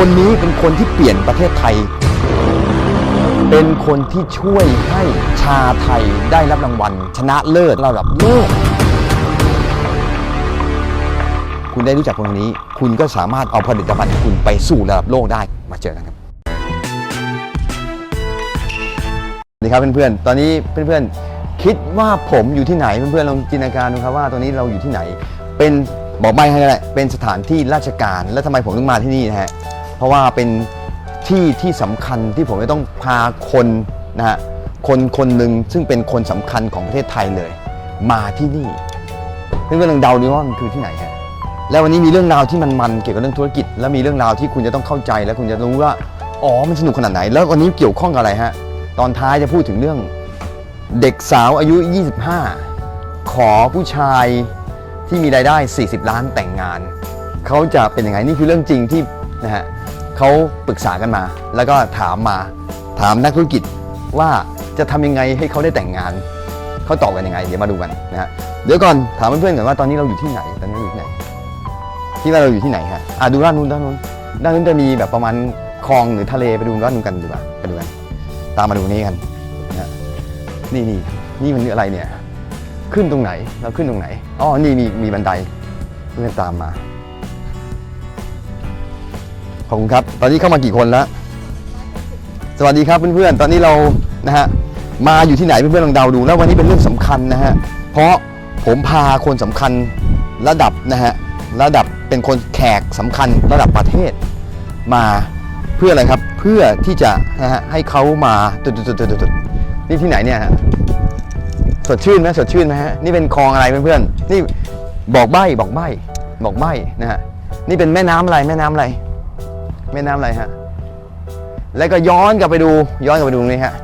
คนนี้เป็นคนที่เปลี่ยนประเทศไทย เป็นคนที่ช่วยให้ชาไทยได้รับรางวัล ชนะเลิศระดับโลก คุณได้รู้จักคนนี้ คุณก็สามารถเอาผลิตภัณฑ์ของคุณไปสู่ระดับโลกได้ มาเจอกันครับสวัสดีครับเพื่อนๆ ตอนนี้เพื่อนๆ คิดว่าผมอยู่ที่ไหนเพื่อนๆ ลองจินตนาการดูครับว่าตอนนี้เราอยู่ที่ไหน เป็นบอกใบให้ก็ได้เป็นสถานที่ราชการ แล้วทำไมผมต้องมาที่นี่นะฮะ เพราะว่าเป็นที่ที่สำคัญที่ผมจะต้องพาคนนะฮะคนคนหนึ่งซึ่งเป็นคนสำคัญของประเทศไทยเลย มาที่นี่เพื่อนๆลองเดาดูว่ามันคือที่ไหนฮะแล้ววันนี้มีเรื่องราวที่มันมันเกี่ยวกับเรื่องธุรกิจ และมีเรื่องราวที่คุณจะต้องเข้าใจและคุณจะรู้ว่าอ๋อมันสนุกขนาดไหน แล้ววันนี้เกี่ยวข้องกับอะไรฮะตอนท้ายจะพูดถึงเรื่องเด็กสาวอายุ 25 ขอผู้ชายที่มีรายได้ 40 ล้านแต่งงาน เขาจะเป็นยังไงนี่คือเรื่องจริงที่นะฮะ เขาปรึกษากันมา แล้วก็ถามมาถามนักธุรกิจว่าจะทำยังไงให้เขาได้แต่งงานเขาตอบกันยังไง เดี๋ยวมาดูกันนะฮะเดี๋ยวก่อนถามเพื่อนๆก่อนว่าตอนนี้เราอยู่ที่ไหนตอนนี้เราอยู่ที่ไหนที่ว่าเราอยู่ที่ไหนฮะอะดูด้านนู้นด้านนู้นด้านนู้นจะมีแบบประมาณคลองหรือทะเลไปดูด้านนู้นกันดีกว่าไปดูกันตามมาดูนี่กันนะฮะนี่นี่นี่มันอะไรเนี่ย ขึ้นตรงไหนเราขึ้นตรงไหนอ๋อนี่มีมีบันไดเพื่อนตามมา ขอบคุณครับ ตอนนี้เข้ามากี่คนแล้ว สวัสดีครับเพื่อนๆ ตอนนี้เรานะฮะมาอยู่ที่ไหนเพื่อนๆลองเดาดูแล้ววันนี้เป็นเรื่องสำคัญนะฮะ เพราะผมพาคนสำคัญระดับนะฮะระดับเป็นคนแขกสำคัญระดับประเทศ มาเพื่ออะไรครับเพื่อที่จะนะฮะให้เขามาตุดตุดตุดตุดตุดนี่ที่ไหนเนี่ยฮะสดชื่นไหมสดชื่นไหมฮะนี่เป็นคลองอะไรเพื่อนๆนี่บอกใบ้บอกใบ้บอกใบ้นะฮะนี่เป็นแม่น้ำอะไรแม่น้ำอะไร แม่น้ำอะไรฮะ แล้วก็ย้อนกลับไปดูย้อนกลับไปดูตรงนี้ฮะ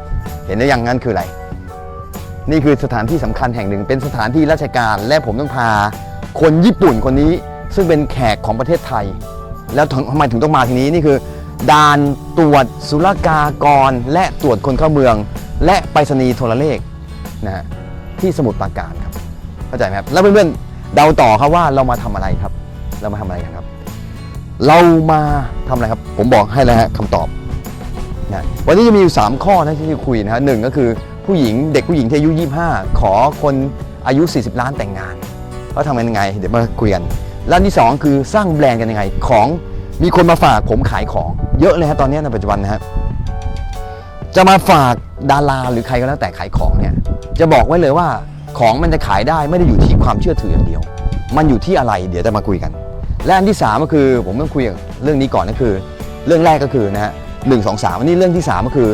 เห็นได้ยังงั้นคืออะไร นี่คือสถานที่สำคัญแห่งหนึ่ง เป็นสถานที่ราชการ และผมต้องพา คนญี่ปุ่นคนนี้ ซึ่งเป็นแขกของประเทศไทย แล้วทำไมถึงต้องมาที่นี้นี่คือด่านตรวจศุลกากร และตรวจคนเข้าเมือง และไปรษณีย์โทรเลขนะฮะที่สมุทรปราการครับเข้าใจไหมครับแล้วเพื่อนๆเดาต่อครับว่าเรามาทำอะไรครับ เรามาทำอะไรกันครับ เรามาทำอะไรครับ ผมบอกให้แล้วฮะคำตอบนะวันนี้จะมีอยู่ 3 ข้อนะที่จะคุยนะฮะหนึ่งก็คือผู้หญิงเด็กผู้หญิงที่อายุ 25 ขอคนอายุ 40 ล้านแต่งงานเขาทำกันยังไง เดี๋ยวมาคุยกันและอันที่ 2 คือสร้างแบรนด์กันยังไงของมีคนมาฝากผมขายของเยอะเลยฮะตอนนี้ในปัจจุบันนะฮะจะมาฝากดาราหรือใครก็แล้วแต่ขายของเนี่ยจะบอกไว้เลยว่าของมันจะขายได้ไม่ได้อยู่ที่ความเชื่อถืออย่างเดียว มันอยู่ที่อะไรเดี๋ยวจะมาคุยกัน และอันที่สามก็คือผมต้องคุยเรื่องนี้ก่อนก็คือ เรื่องแรกก็คือนะฮะหนึ่งสองสามอันนี้เรื่องที่สามก็คือ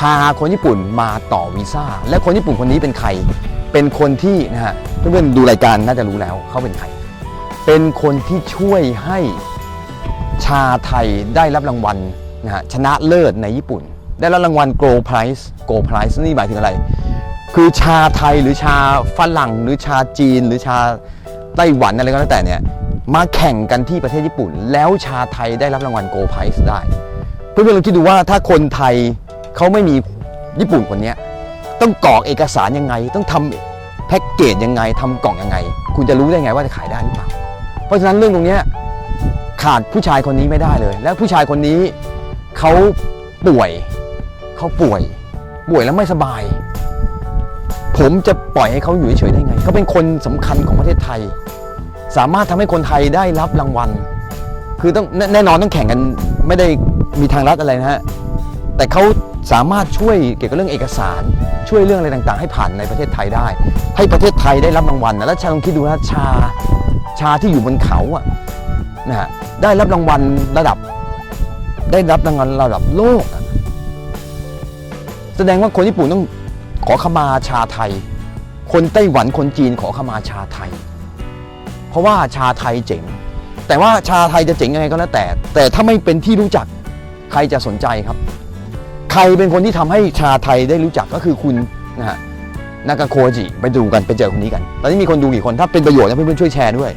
พาคนญี่ปุ่นมาต่อวีซ่าและคนญี่ปุ่นคนนี้เป็นใคร เป็นคนที่นะฮะเพื่อนๆดูรายการน่าจะรู้แล้วเขาเป็นใคร เป็นคนที่ช่วยให้ชาไทยได้รับรางวัลนะฮะชนะเลิศในญี่ปุ่น ได้รับรางวัล Gold Prize Gold Prize นี่หมายถึงอะไร คือชาไทยหรือชาฝรั่งหรือชาจีน หรือชาไต้หวันอะไรก็แล้วแต่เนี่ย มาแข่งกันที่ประเทศญี่ปุ่น แล้วชาไทยได้รับรางวัลโกลไพรส์ได้ เพื่อนๆลองคิดดูว่าถ้าคนไทยเขาไม่มีญี่ปุ่นคนนี้ต้องกรอกเอกสารยังไง ต้องทำแพ็กเกจยังไงทำกล่องยังไง คุณจะรู้ได้ไงว่าจะขายได้หรือเปล่า เพราะฉะนั้นเรื่องตรงนี้ขาดผู้ชายคนนี้ไม่ได้เลย และผู้ชายคนนี้เขาป่วยเขาป่วย ป่วยแล้วไม่สบาย ผมจะปล่อยให้เขาอยู่เฉยๆได้ไงเขาเป็นคนสำคัญของประเทศไทย สามารถทำให้คนไทยได้รับรางวัล คือต้องแน่นอนต้องแข่งกันไม่ได้มีทางลัดอะไรนะฮะ แต่เขาสามารถช่วยเกี่ยวกับเรื่องเอกสาร ช่วยเรื่องอะไรต่างๆ ให้ผ่านในประเทศไทยได้ ให้ประเทศไทยได้รับรางวัลนะแล้วชาลองคิดดูนะชาชาที่อยู่บนเขาอะนะฮะได้รับรางวัลระดับ ได้รับรางวัลระดับโลก แสดงว่าคนญี่ปุ่นต้องขอขมาชาไทย คนไต้หวันคนจีนขอขมาชาไทย เพราะว่าชาไทยเจ๋ง แต่ว่าชาไทยจะเจ๋งยังไงก็แล้วแต่ แต่ถ้าไม่เป็นที่รู้จักใครจะสนใจครับ ใครเป็นคนที่ทำให้ชาไทยได้รู้จักก็คือคุณนะฮะนากาโคจิไปดูกันไปเจอคนนี้กัน ตอนนี้มีคนดูกี่คนถ้าเป็นประโยชน์นะเพื่อนๆช่วยแชร์ด้วย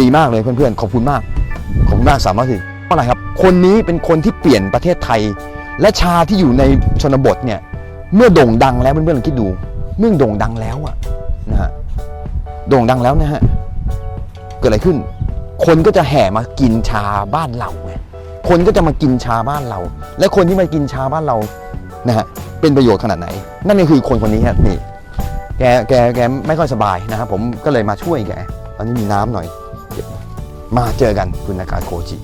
ดีมากเลยเพื่อนๆขอบคุณมากขอบคุณมากสามารถสิเพราะอะไรครับ คนนี้เป็นคนที่เปลี่ยนประเทศไทย และชาที่อยู่ในชนบทเนี่ยเมื่อโด่งดังแล้วเพื่อนๆลองคิดดู เมื่อโด่งดังแล้วอะนะฮะโด่งดังแล้วนะฮะ เกิดอะไรขึ้น คนก็จะแห่มากินชาบ้านเราไงคนก็จะมากินชาบ้านเรา และคนที่มากินชาบ้านเรานะฮะเป็นประโยชน์ขนาดไหน นั่นก็คือคนคนนี้ครับนี่แกแกแกไม่ค่อยสบายนะครับผมก็เลยมาช่วยแกตอนนี้มีน้ำหน่อย มาเจอกันคุณนากาโคจิ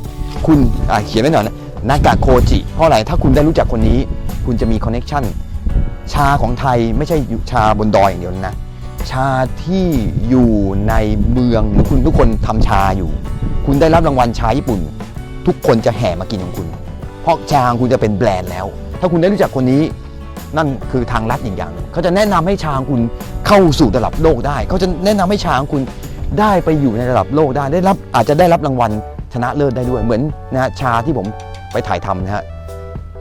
คุณอ่าเขียนไว้หน่อยนะนากาโคจิ เพราะอะไรถ้าคุณได้รู้จักคนนี้ คุณจะมีคอนเน็ชันชาของไทยไม่ใช่ชาบนดอยอย่างเดียวนะ ชาที่อยู่ในเมืองหรือคุณทุกคนทำชาอยู่ คุณได้รับรางวัลชาญี่ปุ่น ทุกคนจะแห่มากินของคุณ เพราะชาของคุณจะเป็นแบรนด์แล้ว ถ้าคุณได้รู้จักคนนี้ นั่นคือทางลัดอย่างหนึ่งเขาจะแนะนำให้ชาของคุณเข้าสู่ระดับโลกได้ เขาจะแนะนำให้ชาของคุณได้ไปอยู่ในระดับโลกได้ได้รับอาจจะได้รับรางวัลชนะเลิศได้ด้วยเหมือนนะฮะชาที่ผมไปถ่ายทำนะฮะ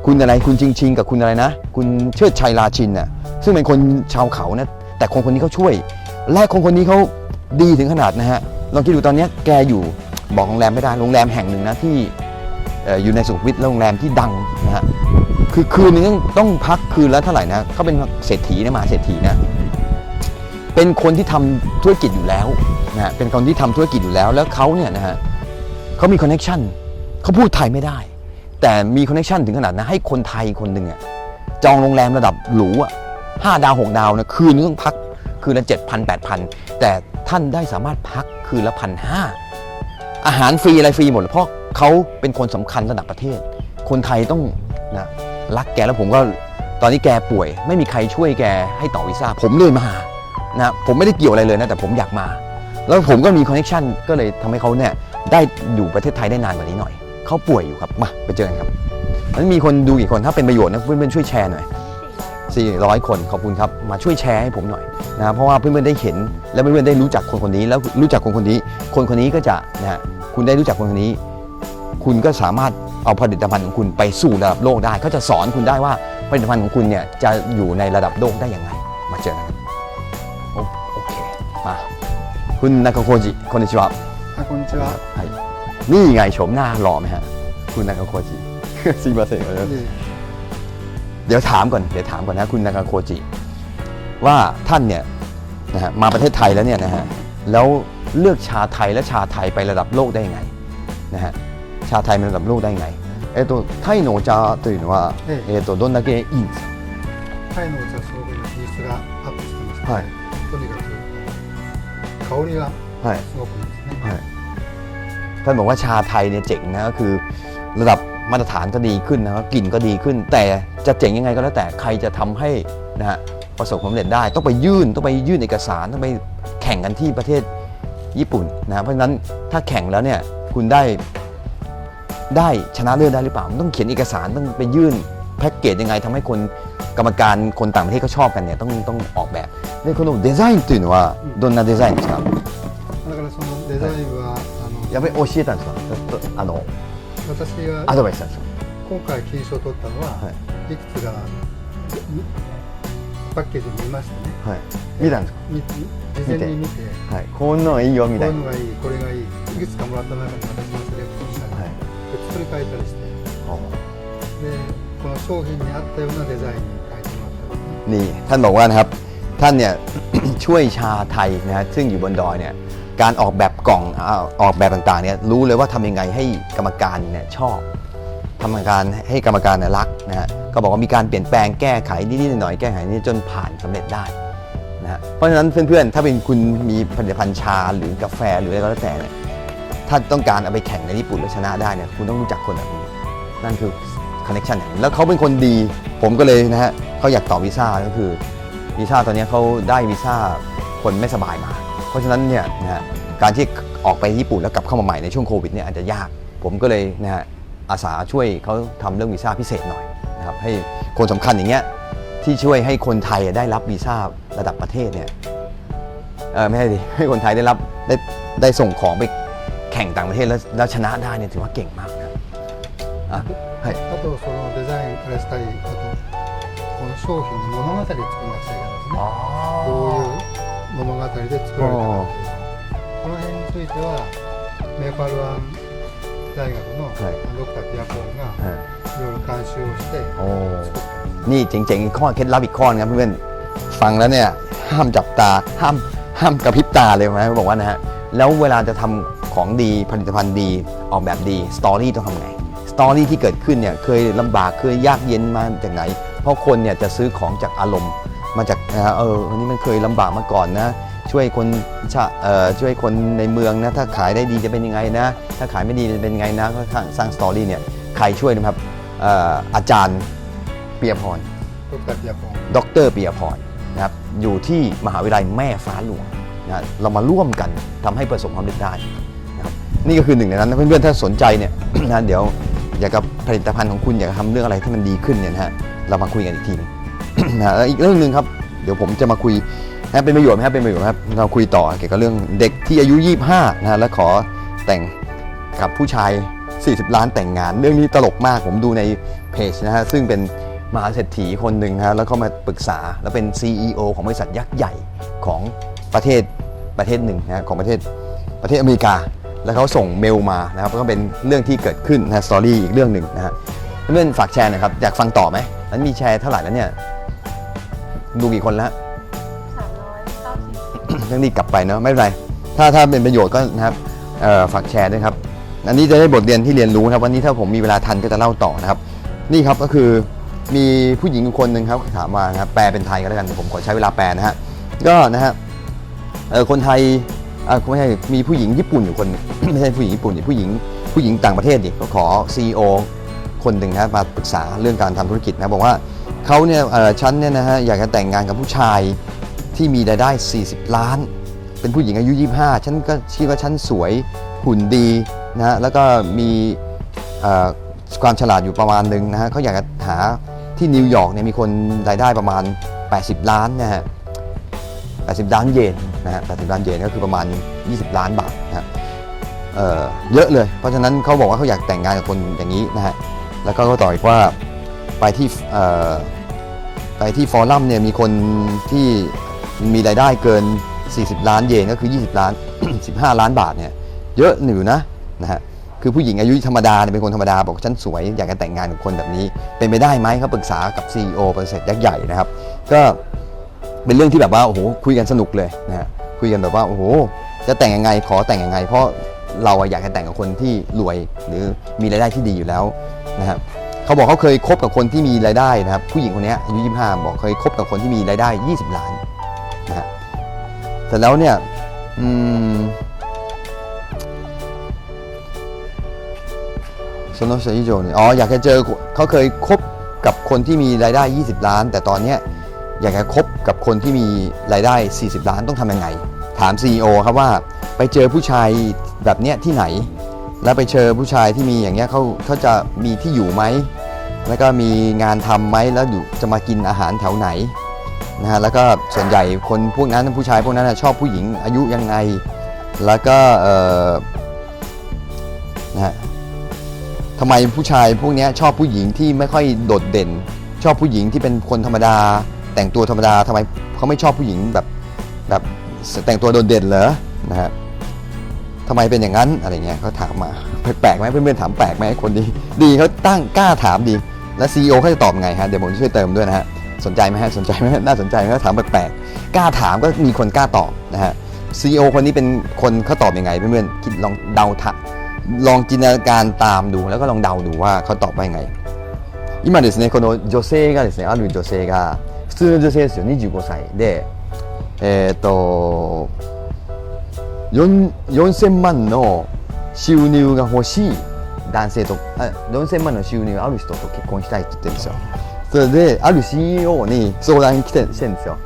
คุณอะไรคุณชิงชิงกับคุณอะไรนะ คุณเชิดชัยราชินน่ะซึ่งเป็นคนชาวเขานะ แต่คนคนนี้เขาช่วย และคนคนนี้เขาดีถึงขนาดนะฮะลองคิดดูตอนนี้แกอยู่บอกโรงแรมไม่ได้โรงแรมแห่งหนึ่งนะที่อ่อยู่ในสุขวิทโรงแรมที่ดังนะฮะคือคืนนึงต้องต้องพักคืนละเท่าไหร่นะเขาเป็นเศรษฐีนะมาเศรษฐีนะเป็นคนที่ทำธุรกิจอยู่แล้วนะฮะเป็นคนที่ทำธุรกิจอยู่แล้ว แล้วเขาเนี่ยนะฮะเขามีคอนเน็ชันเขาพูดไทยไม่ได้ แต่มีคอนเน็ชันถึงขนาดนะให้คนไทยคนหนึ่งอะจองโรงแรมระดับหรูอะ ห้าดาวหกดาวนะคืนนึงต้องพักคืนละเจ็ดพันแปดพันแต่ท่านได้สามารถพักคืนละพันห้าอาหารฟรีอะไรฟรีหมดเพราะเขาเป็นคนสำคัญระดับประเทศ คนไทยต้องนะรักแกแล้วผมก็ตอนนี้แกป่วย ไม่มีใครช่วยแกให้ต่อวีซ่าผมเลยมานะผมไม่ได้เกี่ยวอะไรเลยนะแต่ผมอยากมา แล้วผมก็มีคอนเน t ชันก็เลยทำให้เขาเนี่ยได้อยู่ประเทศไทยได้นานกว่านี้หน่อยเขาป่วยอยู่ครับมาไปเจอกันครับมันมีคนดูกี่คนถ้าเป็นประโยชน์นะเพื่อนๆช่วยแชร์หน่อย 400 คนขอบคุณครับ มาช่วยแชร์ให้ผมหน่อยนะเพราะว่าเพื่อนๆได้เห็น และเพื่อนๆได้รู้จักคนคนนี้ แล้วรู้จักคนคนนี้ คนคนนี้ก็จะนะคุณได้รู้จักคนคนนี้ คุณก็สามารถเอาผลิตภัณฑ์ของคุณไปสู่ระดับโลกได้เขาจะสอนคุณได้ว่าผลิตภัณฑ์ของคุณเนี่ยจะอยู่ในระดับโลกได้อย่างไงมาเจอกันโอเคมาคุณนักโคจิคนนิชิวะคุณชิวะนี่ไงโฉมหน้าหล่อไหมฮะคุณนากโคจิซีมาป่ะเสก เดี๋ยวถามก่อน เดี๋ยวถามก่อนนะคุณนากาโคจิ ว่าท่านเนี่ยนะฮะมาประเทศไทยแล้วเนี่ยนะฮะแล้วเลือกชาไทยและชาไทยไประดับโลกได้ยังไงนะฮะชาไทยไประดับโลกได้ยังไงเอっとタイのお茶というのはえええっとどんだけいいんですかタイのお茶すごく技術がアップしてますので、はいとにかく香りがはいすごくいいですね。はいท่านบอกว่าชาไทยเนี่ยเจ๋งนะก็คือระดับ มาตรฐานก็ดีขึ้นนะครับกลิ่นก็ดีขึ้น แต่จะเจ๋งยังไงก็แล้วแต่ใครจะทำให้นะฮะประสบความสำเร็จได้ ต้องไปยื่นต้องไปยื่นเอกสารต้องไปแข่งกันที่ประเทศญี่ปุ่นนะเพราะฉะนั้นถ้าแข่งแล้วเนี่ยคุณได้ได้ชนะเลิศได้หรือเปล่ามันต้องเขียนเอกสารต้องไปยื่นแพ็กเกจยังไงทำให้คนกรรมการคนต่างประเทศเขาชอบกันเนี่ยต้องต้องออกแบบでこのデザインというのはどんなデザインですかだからそのデザインは、あのやっぱり教えたんですかあの 私がアドバイスしたんですか今回金賞を取ったのは、はいい、くつかパッケージを見ましてねはい見たんですみ事前に見てかはいこんなのいいよみたいうなこういのがいいこれがいいいくつかもらった中で私もセレクトしたり、はいで作り変えたりしてでこの商品に合ったようなデザインに変えてもらったんですね นี่ท่านบอกว่านะครับท่านเนี่ย ช่วยชาไทยนะฮะซึ่งอยู่บนดอยเนี่ย การออกแบบกล่องออกแบบต่างๆเนี่ยรู้เลยว่าทำยังไงให้กรรมการเนี่ยชอบทำการให้กรรมการเนี่ยรักนะฮะก็บอกว่ามีการเปลี่ยนแปลงแก้ไขนิดๆหน่อยๆแก้ไขนี่จนผ่านสำเร็จได้นะฮะเพราะฉะนั้นเพื่อนๆ ถ้าเป็นคุณมีผลิตภัณฑ์ชาหรือกาแฟหรืออะไรก็แล้วแต่เนี่ยถ้าต้องการเอาไปแข่งในญี่ปุ่นแล้วชนะได้เนี่ยคุณต้องรู้จักคนแบบนี้นั่นคือคอนเน t ชันอย่างนี้แล้วเขาเป็นคนดี ผมก็เลยนะฮะเขาอยากต่อวีซ่าก็คือวีซ่าตอนนี้เขาได้วีซ่าคนไม่สบายมา ราะฉะนั้นเนี่ยนะฮะการที่ออกไปญี่ปุ่นแล้วกลับเข้ามาใหม่ในช่วงโควิดเนี่ยอาจจะยาก ผมก็เลยนะฮะอาสาช่วยเขาทำเรื่องวีซ่าพิเศษหน่อยนะครับให้คนสำคัญอย่างเงี้ยที่ช่วยให้คนไทยได้รับวีซ่าระดับประเทศเนี่ยเออไม่ใช่ดิให้คนไทยได้รับได้ได้ส่งของไปแข่งต่างประเทศแล้วแล้วชนะได้เนี่ยถือว่าเก่งมากนะอ่ะはいあとそのデザインからしたりあとこの商品に物語を作らなくちゃいけないですねどういう 物語で作られたかっていうこの辺についてはメーファルワン大学のはいドクターピアコンがはいいろいろ監修をして โอ้ 作ったんですね นี่เจ๋งๆข้อเคล็ดลับอีกข้อนะครับเพื่อนๆฟังแล้วเนี่ยห้ามจับตาห้ามห้ามกระพริบตาเลยนะบอกว่านะฮะแล้วเวลาจะทำของดีผลิตภัณฑ์ดีออกแบบดีสตอรี่ต้องทำไงส ตอรี่ที่เกิดขึ้นเนี่ยเคยลำบากเคยยากเย็นมาจากไหน เพราะคนเนี่ยจะซื้อของจากอารมณ์ มาจากเออวันนี้มันเคยลำบากมาก่อนนะช่วยคนช,ช่วยคนในเมืองนะถ้าขายได้ดีจะเป็นยังไงนะ ถ้าขายไม่ดีจะเป็นยังไงนะก็สร้างสตอรี่เนี่ยใครช่วยนะครับอาจารย์เปียพรดรเปียพรดเปียพรนะครับอยู่ที่มหาวิทยาลัยแม่ฟ้าหลวงนะเรามาร่วมกันทำให้ประสบความสำเร็จได้นะครับนี่ก็คือหนึ่งในนั้นเพื่อนๆถ้าสนใจเนี่ยนะเดี๋ยวอยากกับผลิตภัณฑ์ของคุณอยากทำเรื่องอะไรที่มันดีขึ้นเนี่ยนะฮะเรามาคุยกันอีกทีนึง นะอีกเรื่องหนึ่งครับ เดี๋ยวผมจะมาคุยนะเป็นประโยชน์ไหมครับเป็นประโยชน์ครับเราคุยต่อเกี่ยวกับเรื่องเด็กที่อายุ 25นะฮะแล้วขอแต่งกับผู้ชาย 40 ล้านแต่งงาน เรื่องนี้ตลกมากผมดูในเพจนะฮะซึ่งเป็นมหาเศรษฐีคนหนึ่งฮะแล้วก็มาปรึกษาแล้วเป็น CEO ของบริษัทยักษ์ใหญ่ของประเทศประเทศหนึ่งนะฮะของประเทศประเทศอเมริกา แล้วเขาส่งเมลมานะครับก็เป็นเรื่องที่เกิดขึ้นนะสตอรี่อีกเรื่องหนึ่งนะฮะเพื่อนฝากแชร์นะครับอยากฟังต่อไหมแล้วมีแชร์เท่าไหร่แล้วเนี่ย ดูกี่คนแล้วสามร้อยเก้าสิบต้องรีบกลับไปเนาะไม่เป็นไร ถ้าถ้าเป็นประโยชน์ก็นะครับเอ่อฝากแชร์ด้วยครับ อันนี้จะได้บทเรียนที่เรียนรู้นะครับ วันนี้ถ้าผมมีเวลาทันก็จะเล่าต่อนะครับ นี่ครับก็คือมีผู้หญิงคนหนึ่งครับถามมานะครับแปลเป็นไทยก็แล้วกันเดี๋ยวผมขอใช้เวลาแปลนะฮะก็นะฮะเอ่อคนไทยอ่าไม่ใช่มีผู้หญิงญี่ปุ่นอยู่คนหนึ่งไม่ใช่ผู้หญิงญี่ปุ่นดิผู้หญิงผู้หญิงต่างประเทศดิก็ขอ CEO คนหนึ่งนะครับมาปรึกษาเรื่องการทำธุรกิจนะบอกว่า เขาเนี่ยฉันเนี่ยนะฮะอยากจะแต่งงานกับผู้ชายที่มีรายได้ 40 ล้าน เป็นผู้หญิงอายุ 25 ฉันก็คิดว่าฉันสวยหุ่นดีนะฮะแล้วก็มีความฉลาดอยู่ประมาณหนึ่งนะฮะเขาอยากจะหาที่นิวยอร์กเนี่ยมีคนรายได้ประมาณ 80 ล้านนะฮะ80 ล้านเยนนะฮะ80 ล้านเยนก็คือประมาณ 20 ล้านบาทนะฮะเออเยอะเลย เพราะฉะนั้นเขาบอกว่าเขาอยากแต่งงานกับคนอย่างนี้นะฮะแล้วก็เขาต่ออีกว่าไปที่ ไปที่ฟอรัมเนี่ยมีคนที่มีรายได้เกิน 40 ล้านเยนก็คือ 20 ล้าน 15 ล้านบาทเนี่ยเยอะหนูนะนะฮะคือผู้หญิงอายุธรรมดาเนี่ยเป็นคนธรรมดาบอกฉันสวยอยากจะแต่งงานกับคนแบบนี้ เป็นไปได้ไหมเขาปรึกษากับ CEO บริษัทยักษ์ใหญ่นะครับ ก็เป็นเรื่องที่แบบว่าโอ้โหคุยกันสนุกเลยนะฮะคุยกันแบบว่าโอ้โหจะแต่งยังไงขอแต่งยังไง เพราะเราอยากจะแต่งกับคนที่รวยหรือมีรายได้ที่ดีอยู่แล้วนะฮะ เขาบอกเขาเคยคบกับคนที่มีรายได้นะครับ ผู้หญิงคนนี้อายุ25บอกเคยคบกับคนที่มีรายได้ 20 ล้านนะฮะเสร็จแล้วเนี่ยอืมโซโนเซอิโจเนี่ยอ๋ออยากจะเจอเขาเคยคบกับคนที่มีรายได้ 20 ล้าน แต่ตอนเนี้ยอยากจะคบกับคนที่มีรายได้ 40 ล้านต้องทำยังไง ถาม CEO ครับว่าไปเจอผู้ชายแบบเนี้ยที่ไหน แล้วไปเจอผู้ชายที่มีอย่างเงี้ยเขาเขาจะมีที่อยู่ไหม แล้วก็มีงานทำไหมแล้วอยู่จะมากินอาหารแถวไหนนะฮะแล้วก็ส่วนใหญ่คนพวกนั้นผู้ชายพวกนั้นชอบผู้หญิงอายุยังไง แล้วก็เออนะฮะทำไมผู้ชายพวกนี้ชอบผู้หญิงที่ไม่ค่อยโดดเด่น ชอบผู้หญิงที่เป็นคนธรรมดา แต่งตัวธรรมดาทำไมเขาไม่ชอบผู้หญิงแบบแบบแต่งตัวโดดเด่นเหรอนะฮะทำไมเป็นอย่างนั้นอะไรเงี้ยเขาถามมาแปลกไหมเพื่อนๆถามแปลกไหมคนดีดีเขาตั้งกล้าถามดี แล้วซีอเขาจะตอบไงฮะเดี๋ยวผมช่วยเติมด้วยนะฮะสนใจไหมฮะสนใจไหมน่าสนใจไหมถามแปลกๆกล้าถามก็มีคนกล้าตอบนะฮะซีอคนนี้เป็นคนเขาตอบยังไงเพื่อนๆคิดลองเดาทะลองจินตนาการตามดูแล้วก็ลองเดาดูว่าเขาตอบว่ายังไง今ですねこの女性がですねある女性が普通の女性ですよ25歳でえっ、と4 4000万の収入が欲しい 男性とあ4000万の収入がある人と結婚したいって言ってるんですよそれである CEO に相談来てしてるんですよ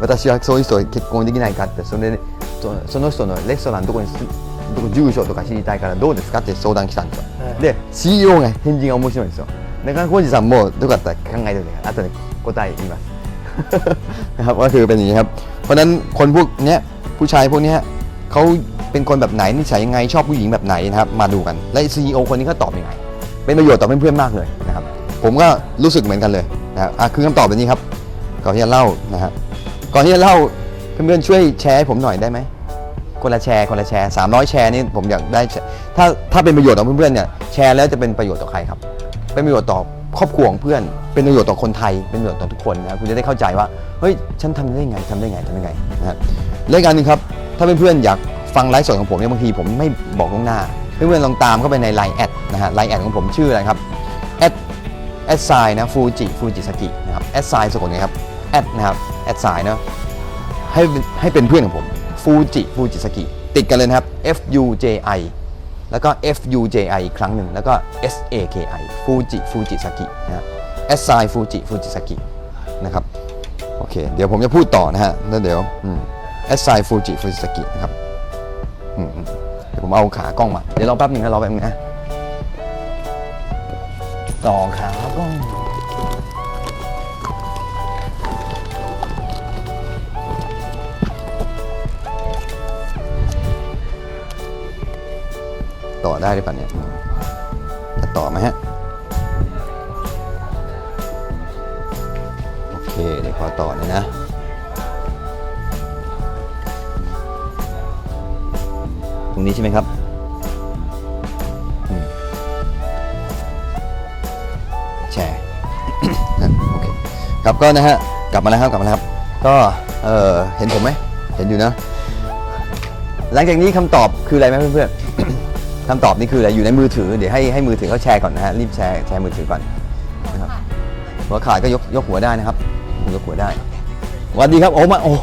私はそういう人と結婚できないかってそれでそその人のレストランどこにすどこ住所とか知りたいからどうですかって相談来たんですよ、はいで CEO が返事が面白いんですよ中川浩二さんもよかったら考えておいてください後で答え言います นะครับก็คือเป็นอย่างนี้ครับ เพราะฉะนั้นคนพวกเนี้ยผู้ชายพวกเนี้ยเขา เป็นคนแบบไหนนิสัยยังไงชอบผู้หญิงแบบไหนนะครับมาดูกัน และซีอคนนี้เขาตอบยังไง เป็นประโยชน์ต่อเพื่อนๆมากเลยนะครับผมก็รู้สึกเหมือนกันเลยนะครับอะคือคำตอบแบบนี้ครับก่อนที่จะเล่านะฮะก่อนที่จะเล่าเพื่อนๆช่วยแชร์ให้ผมหน่อยได้ไหมคนละแชร์คนละแชร์300 แชร์นี่ผมอยากได้ถ้าถ้าเป็นประโยชน์ต่อเพื่อนๆเนี่ยแชร์แล้วจะเป็นประโยชน์ต่อใครครับเป็นประโยชน์ต่อครอบครัวของเพื่อน เป็นประโยชน์ต่อคนไทย เป็นประโยชน์ต่อทุกคนนะคุณจะได้เข้าใจว่า เฮ้ย ฉันทำได้ไงทำได้ไงทำได้ไงนะฮะและอีกอันหนึงครับ ถ้าเพื่อนๆอยาก ฟังไลฟ์สดของผมเนี่ยบางทีผมไม่บอกล่วงหน้าเพื่อนๆลองตามเข้าไปใน Line แอดนะฮะ Line แอดของผมชื่ออะไรครับแอดแอดไซน์นะฟูจิฟูจิสกินะครับแอดไซน์สะกดไงครับแอดนะครับแอดไซน์เนาะให้ให้เป็นเพื่อนของผมฟูจิฟูจิสกิติดกันเลยนะครับ F U J I แล้วก็ F U J I อีกครั้งหนึ่งแล้วก็ S A K I ฟูจิฟูจิสกินะฮะแอดไซน์ฟูจิฟูจิสกินะครับโอเค เดี๋ยวผมจะพูดต่อนะฮะแล้วเดี๋ยวแอดไซน์ฟูจิฟูจิสกินะครับ เดี๋ยวผมเอาขากล้องมา เดี๋ยวรอแป๊บหนึ่งนะรอแป๊บนึงนะ ต่อขากล้องต่อได้หรือเปล่าเนี่ยจะต่อไหมฮะ โอเค เดี๋ยวขอต่อเลยนะ รงนี้ใช่ไหมครับแชร์โอเคครับก็นะฮะกลับมาแล้วครับกลับมาแล้วครับ ก็เออเห็นผมไหมเห็นอยู่นะหลังจากนี้คำตอบคืออะไรไหมเพื่อนๆคำตอบนี่คืออะไรอยู่ในมือถือเดี๋ยวให้ให้มือถือเขาแชร์ก่อนนะฮะรีบแชร์แชร์มือถือก่อนนะครับหัวขาดก็ยกยกหัวได้นะครับยกหัวได้สวัสดีครับโอ้มาโอ้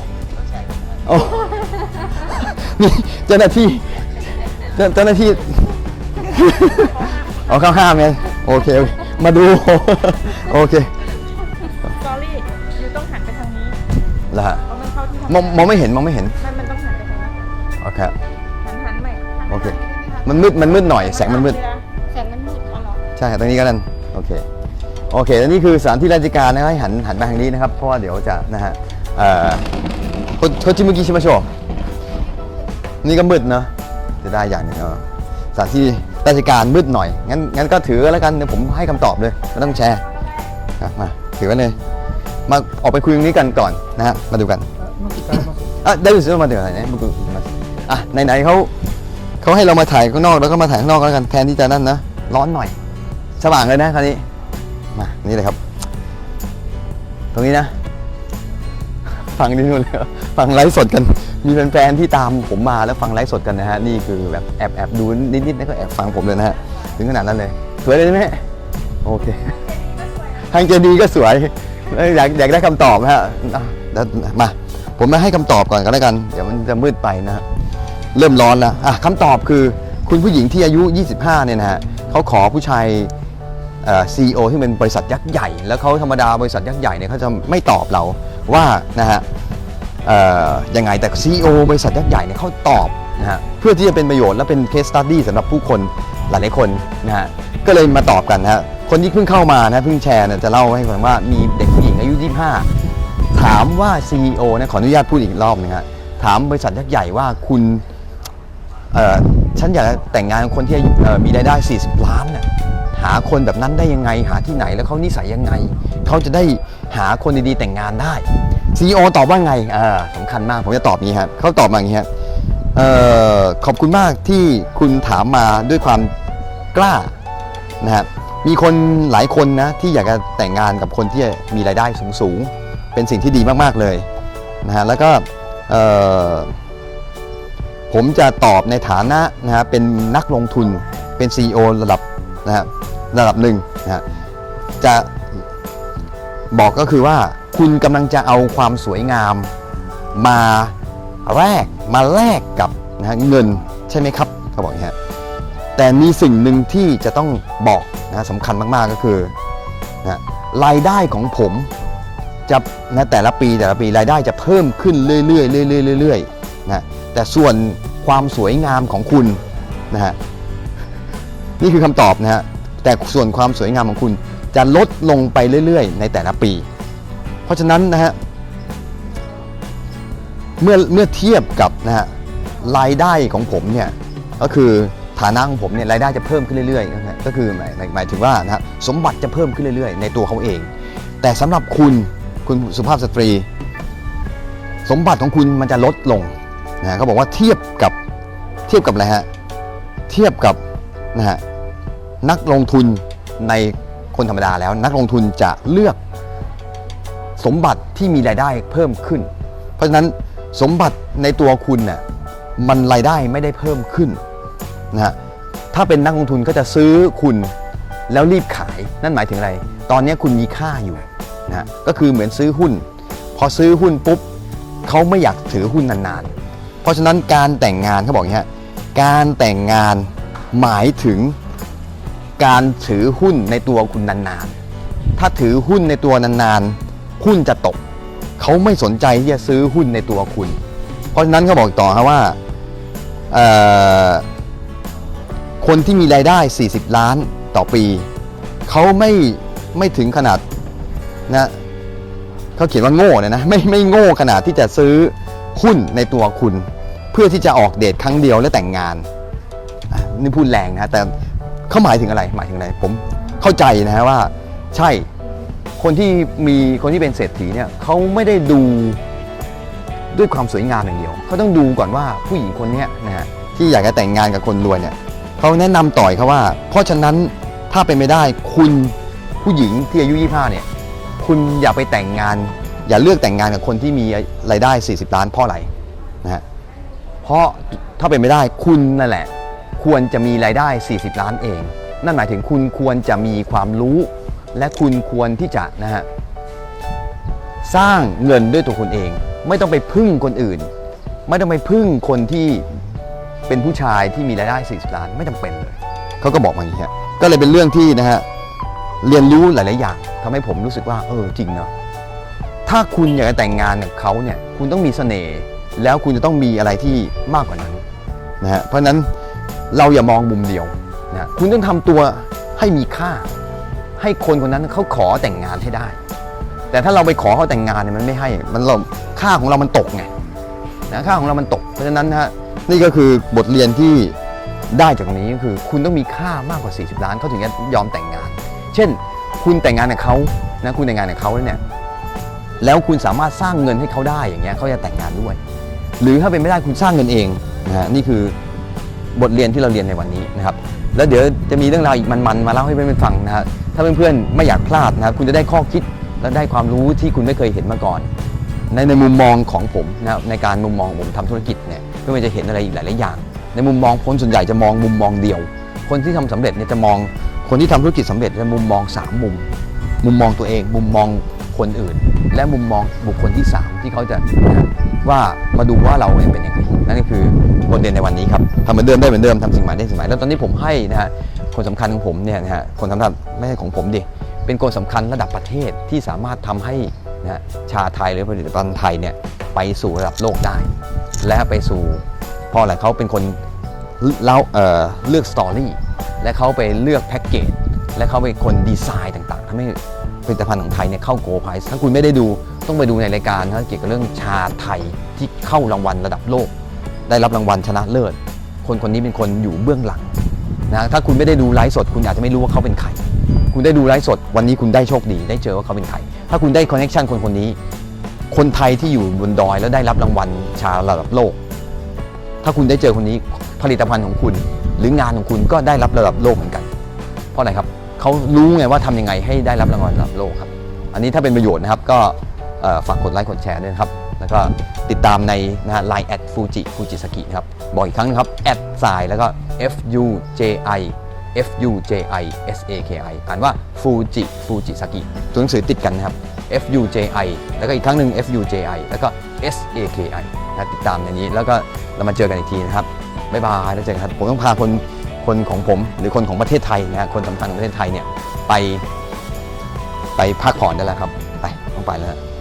โอ้นี่เจ้าหน้าที่ เจ้าเจ้าหน้าที่ เอาเข้าห้ามไงโอเคโอเค มาดู โอเคสอรี่อยู่ต้องหันไปทางนี้แล้วฮะเพราะมันเข้าที่มองมองไม่เห็นมองไม่เห็นมันมันต้องหันไปทางนั้นโอเคหันหันใหม่โอเค มันมืดมันมืดหน่อย แสงมันมืด แสงมันมืดอ๋อเหรอใช่ครับตรงนี้ก็นั่นโอเคโอเคแล้วนี่คือสถานที่ราชการนะครับให้หันหันไปทางนี้นะครับ เพราะว่าเดี๋ยวจะนะฮะเอ่อโคโคจิมุกิชิมาโชนี่ก็มืดเนอะ จะได้อย่างหนึ่งสถานที่ราชการมืดหน่อย งั้นงั้นก็ถือแล้วกันเดี๋ยวผมให้คำตอบเลยไม่ต้องแชร์มาถือไว้เลย มาออกไปคุยตรงนี้กันก่อนนะฮะมาดูกันอะได้ดูซิว่ามาถึงไหนเนี่ยมาอะไหนๆเขาเขาให้เรามาถ่ายข้างนอกแล้วก็มาถ่ายข้างนอกแล้วกันแทนที่จะนั่นนะร้อนหน่อย สว่างเลยนะคราวนี้มานี่เลยครับ ตรงนี้นะ ฟังที่นู่นเลยฟังไลฟ์สดกัน มีแฟนๆที่ตามผมมาแล้วฟังไลฟ์สดกันนะฮะนี่คือแบบแอบแอบดูนิดๆแล้วก็แอบฟังผมเลยนะฮะถึงขนาดนั้นเลยสวยเลยใช่ไหมโอเคทางเจดีย์ก็สวยอยากอยากได้คำตอบนะฮะอะเดี๋ยวมาผมมาให้คำตอบก่อนก็แล้วกัน เดี๋ยวมันจะมืดไปนะฮะเริ่มร้อนแล้วอะคำตอบคือคุณผู้หญิงที่อายุ 25 เนี่ยนะฮะเขาขอผู้ชายซีอีโอที่เป็นบริษัทยักษ์ใหญ่ แล้วเขาธรรมดาบริษัทยักษ์ใหญ่เนี่ยเขาจะไม่ตอบเราว่านะฮะ ยังไงแต่ CEO บริษัทยักษ์ใหญ่เนี่ยเขาตอบนะฮะเพื่อที่จะเป็นประโยชน์และเป็น case study สำหรับผู้คนหลายๆคนนะฮะก็เลยมาตอบกันนะฮะคนที่เพิ่งเข้ามานะเพิ่งแชร์เนี่ยจะเล่าให้ฟังว่ามีเด็กผู้หญิงอายุ 25 ถามว่า CEO นะขออนุญาตพูดอีกรอบนึงฮะถามบริษัทยักษ์ใหญ่ว่าคุณฉันอยากแต่งงานกับคนที่มีรายได้ 40 ล้านน่ะหาคนแบบนั้นได้ยังไงหาที่ไหนแล้วเขานิสัยยังไงเขาจะได้ หาคนดีๆแต่งงานได้ CEO ตอบว่าไงอ่าสำคัญมากผมจะตอบนี้ครับเขาตอบมาอย่างนี้ครับออขอบคุณมากที่คุณถามมาด้วยความกล้านะฮะมีคนหลายคนนะที่อยากจะแต่งงานกับคนที่มีรายได้สูงๆเป็นสิ่งที่ดีมากๆเลยนะฮะแล้วก็ผมจะตอบในฐานะนะฮะเป็นนักลงทุนเป็น CEO ระดับนะฮะระดับหนึ่งนะฮะจะ บอกก็คือว่าคุณกำลังจะเอาความสวยงาม มาแลกมาแลกกับนะเงินใช่ไหมครับเขาบอกอย่างนี้แต่มีสิ่งหนึ่งที่จะต้องบอกนะสำคัญมาก ๆ ก็คือนะฮะรายได้ของผมจะนะแต่ละปีแต่ละปีรายได้จะเพิ่มขึ้นเรื่อยๆเรื่อยๆเรื่อยๆนะแต่ส่วนความสวยงามของคุณนะฮะนี่คือคำตอบนะฮะแต่ส่วนความสวยงามของคุณ จะลดลงไปเรื่อยๆ ในแต่ละปี เพราะฉะนั้นนะฮะเมื่อเมื่อเทียบกับนะฮะรายได้ของผมเนี่ยก็คือฐานะของผมเนี่ยรายได้จะเพิ่มขึ้นเรื่อยๆนะฮะก็คือหมายหมายหมายถึงว่านะฮะสมบัติจะเพิ่มขึ้นเรื่อยๆ ในตัวเขาเอง แต่สำหรับคุณคุณสุภาพสตรี สมบัติของคุณมันจะลดลงนะฮะเขาบอกว่าเทียบกับเทียบกับอะไรฮะเทียบกับนะฮะนักลงทุนใน คนธรรมดาแล้วนักลงทุนจะเลือกสมบัติที่มีรายได้เพิ่มขึ้น เพราะฉะนั้นสมบัติในตัวคุณน่ะมันรายได้ไม่ได้เพิ่มขึ้นนะฮะถ้าเป็นนักลงทุนก็จะซื้อคุณแล้วรีบขายนั่นหมายถึงอะไร ตอนนี้คุณมีค่าอยู่นะฮะก็คือเหมือนซื้อหุ้น พอซื้อหุ้นปุ๊บเขาไม่อยากถือหุ้นนานๆ เพราะฉะนั้นการแต่งงานเขาบอกอย่างนี้การแต่งงานหมายถึง การถือหุ้นในตัวคุณนานๆ ถ้าถือหุ้นในตัวนานๆ หุ้นจะตก เขาไม่สนใจที่จะซื้อหุ้นในตัวคุณ เพราะฉะนั้นเขาบอกต่อครับว่าคนที่มีรายได้ 40 ล้านต่อปี เขาไม่ไม่ถึงขนาดนะเขาเขียนว่าโง่เนี่ยนะไม่ไม่โง่ขนาดที่จะซื้อหุ้นในตัวคุณ เพื่อที่จะออกเดทครั้งเดียวและแต่งงานนี่พูดแรงนะแต่ เขาหมายถึงอะไรหมายถึงอะไรผมเข้าใจนะฮะว่าใช่คนที่มีคนที่เป็นเศรษฐีเนี่ยเขาไม่ได้ดูด้วยความสวยงามอย่างเดียวเขาต้องดูก่อนว่าผู้หญิงคนนี้นะฮะที่อยากจะแต่งงานกับคนรวยเนี่ยเขาแนะนำต่อยเขาว่า เพราะฉะนั้นถ้าเป็นไม่ได้คุณผู้หญิงที่อายุ 25 เนี่ย คุณอย่าไปแต่งงาน อย่าเลือกแต่งงานกับคนที่มีรายได้ 40 ล้านเพราะอะไรนะฮะเพราะถ้าเป็นไม่ได้คุณนั่นแหละ ควรจะมีรายได้ 40 ล้านเอง นั่นหมายถึงคุณควรจะมีความรู้ และคุณควรที่จะนะฮะสร้างเงินด้วยตัวคุณเอง ไม่ต้องไปพึ่งคนอื่น ไม่ต้องไปพึ่งคนที่เป็นผู้ชายที่มีรายได้ 40 ล้านไม่จำเป็นเลยเขาก็บอกมาอย่างนี้ฮะก็เลยเป็นเรื่องที่นะฮะเรียนรู้หลาย ๆ อย่างทำให้ผมรู้สึกว่าเออจริงเนาะถ้าคุณอยากจะแต่งงานกับเขาเนี่ยคุณต้องมีเสน่ห์แล้วคุณจะต้องมีอะไรที่มากกว่านั้นนะฮะเพราะนั้น เราอย่ามองมุมเดียวนะคุณต้องทำตัวให้มีค่า ให้คนคนนั้นเขาขอแต่งงานให้ได้ แต่ถ้าเราไปขอเขาแต่งงานเนี่ยมันไม่ให้มันเราค่าของเรามันตกไงนะค่าของเรามันตก เพราะฉะนั้นนะฮะนี่ก็คือบทเรียนที่ได้จากตรงนี้ก็คือ คุณต้องมีค่ามากกว่า 40 ล้านเขาถึงจะยอมแต่งงาน เช่น คุณแต่งงานกับเขานะคุณแต่งงานกับเขาแล้วเนี่ยแล้วคุณสามารถสร้างเงินให้เขาได้อย่างเงี้ยเขาจะแต่งงานด้วย หรือถ้าเป็นไม่ได้คุณสร้างเงินเองนะนี่คือ บทเรียนที่เราเรียนในวันนี้นะครับแล้วเดี๋ยวจะมีเรื่องราวอีกมันๆมาเล่าให้เพื่อนๆฟังนะฮะถ้าเพื่อนๆไม่อยากพลาดนะครับคุณจะได้ข้อคิดและได้ความรู้ที่คุณไม่เคยเห็นมาก่อน ในในมุมมองของผมนะครับในการมุมมองผมทำธุรกิจเนี่ยเพื่อนๆจะเห็นอะไรอีกหลายๆอย่าง ในมุมมองคนส่วนใหญ่จะมองมุมมองเดียว คนที่ทำสำเร็จเนี่ยจะมองคนที่ทำธุรกิจสำเร็จจะมุมมองสามมุม มุมมองตัวเอง มุมมองคนอื่น และมุมมองบุคคลที่ 3 ที่เขาจะ ว่ามาดูว่าเราเป็นยังไงนั่นก็คือบทเรียนในวันนี้ครับทำเหมือนเดิมได้เหมือนเดิมทำสิ่งใหม่ได้สิ่งใหม่แล้วตอนนี้ผมให้นะฮะคนสำคัญของผมเนี่ยนะฮะคนสำคัญไม่ใช่ของผมดิเป็นคนสำคัญระดับประเทศที่สามารถทำให้นะฮะชาไทยหรือผลิตภัณฑ์ไทยเนี่ยไปสู่ระดับโลกได้ และไปสู่พราะอะไรเขาเป็นคนเล่าเอ่อเลือกสตอรี่และเขาไปเลือกแพ็กเกจและเขาเป็นคนดีไซน์ต่างๆทำให้ผลิตภัณฑ์ของไทยเนี่ยเข้าโกลไพรส์ถ้าคุณไม่ได้ดู ต้องไปดูในรายการนะเกี่ยวกับเรื่องชาไทยที่เข้ารางวัลระดับโลก ได้รับรางวัลชนะเลิศ คนคนนี้เป็นคนอยู่เบื้องหลังนะถ้าคุณไม่ได้ดูไลฟ์สด คุณอาจจะไม่รู้ว่าเขาเป็นใครคุณได้ดูไลฟ์สด วันนี้คุณได้โชคดี ได้เจอว่าเขาเป็นใครถ้าคุณได้คอนเน t ชันคนคนนี้ คนไทยที่อยู่บนดอยแล้วได้รับรางวัลชาระดับโลก ถ้าคุณได้เจอคนนี้ผลิตภัณฑ์ของคุณ หรืองานของคุณก็ได้รับระดับโลกเหมือนกัน เพราะอะไรครับเขารู้ไงว่าทำยังไงให้ได้รับรางวัลระดับโลกครับ อันนี้ถ้าเป็นประโยชน์นะครับก็ ฝากกดไลค์กดแชร์ด้วยนะครับ แล้วก็ติดตามในนะฮะไลน์แอดฟูจิฟูจิสกินะครับ บอกอีกครั้งนะครับแอดไซแล้วก็ F U J I F U J I S A K I อ่านว่าฟูจิฟูจิสกิตัวหนังสือติดกันนะครับ F U J I แล้วก็อีกครั้งหนึ่ง F U J I แล้วก็ S A K I นะติดตามในนี้ แล้วก็เรามาเจอกันอีกทีนะครับ บ๊ายบายแล้วเจอกันครับ ผมต้องพาคนคนของผม หรือคนของประเทศไทยนะฮะคนสำคัญของประเทศไทยเนี่ยไปไปพักผ่อนได้แล้วครับ ไปต้องไปแล้ว